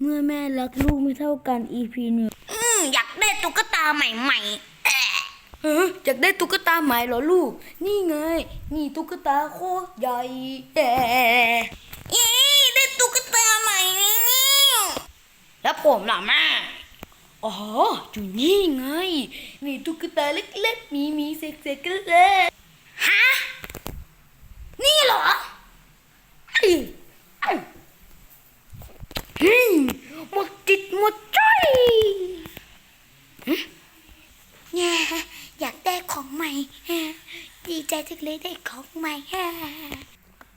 เมื่อแม่รักลูกไม่เท่ากัน EP หนึ่งอืมอยากได้ตุ๊กตาใหม่ๆแอะเฮ้ยอยากได้ตุ๊กตาใหม่เหรอลูก นี่ไง นี่ตุ๊กตาโคตรใหญ่แย่เย้ได้ตุ๊กตาใหม่แล้วแล้วผมล่ะแม่ อ๋ออยู่นี่ไงมีตุ๊กตาเล็กๆ มีมีเซ็กๆกันเลย ฮะ นี่เหรอ เอ้ยเอ้ยอืมห มดจิตหมดใจแย่อยากได้ของใหม่ ดีใจจังเลยได้ของใหม่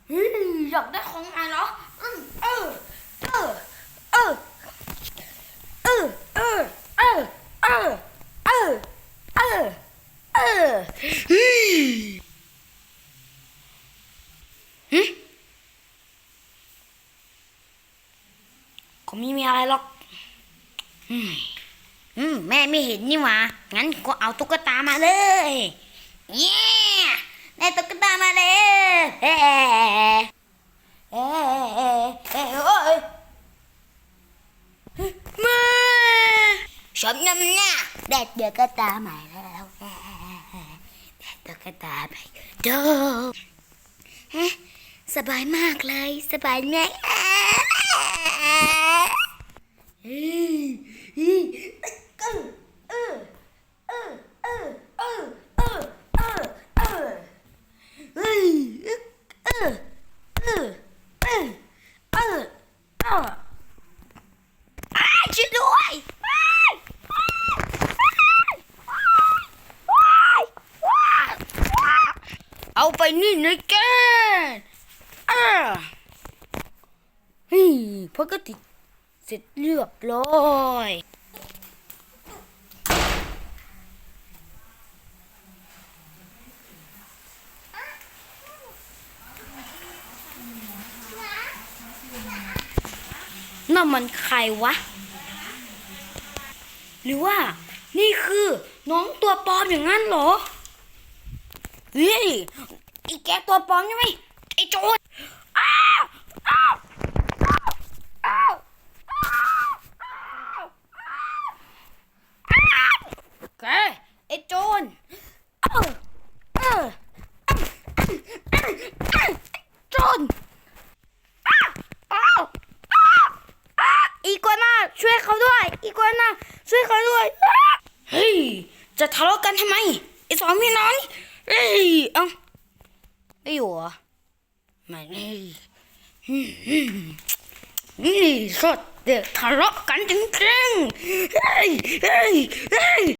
เฮ้ยอยากได้ของใหม่เหรออืมเออเออเออเออเออเออเออเออเออเอออืมหึก็ไม่มีอะไรหรอก อืมแม่ไม่เห็นนี่หว่า งั้นก็เอาตุ๊กตามาเลย เย้ได้ตุ๊กตามาเลยเฮ้เอ้เอ้เอ้โอ้ยม่ชมน้ำหน้าได้ตุ๊กตาใหม่แล้วได้ตุ๊กตาใหม่ด้อฮะสบายมากเลย สบายไหม อออ้ายช่วยด้วยเอาไปนี่นะแกเออเฮ้ยพอก็ติดเสร็จเรียบร้อย นั่นมันใครวะ หรือว่านี่คือน้องตัวปลอมอย่างนั้นเหรอ เฮ้ยไอ้แกตัวปลอมใช่ไหมไอ้โจรอ้าวอ้าวอ้าวอ้าวอ้าวแกไอ้โจรออโจรอ้าวอ้าวอ้าวอ้าวอีกัวน่าช่วยเขาด้วย อีกัวน่าช่วยเขาด้วยเฮ้ยจะทะเลาะกันทำไมไอ้สองพี่น้องนี่เฮ้ยเอ้าไม่อยู่เหรอไม่นี่นี่สดเด็กทะเลาะกันจริงๆเฮ้ยเฮ้ยเฮ้ย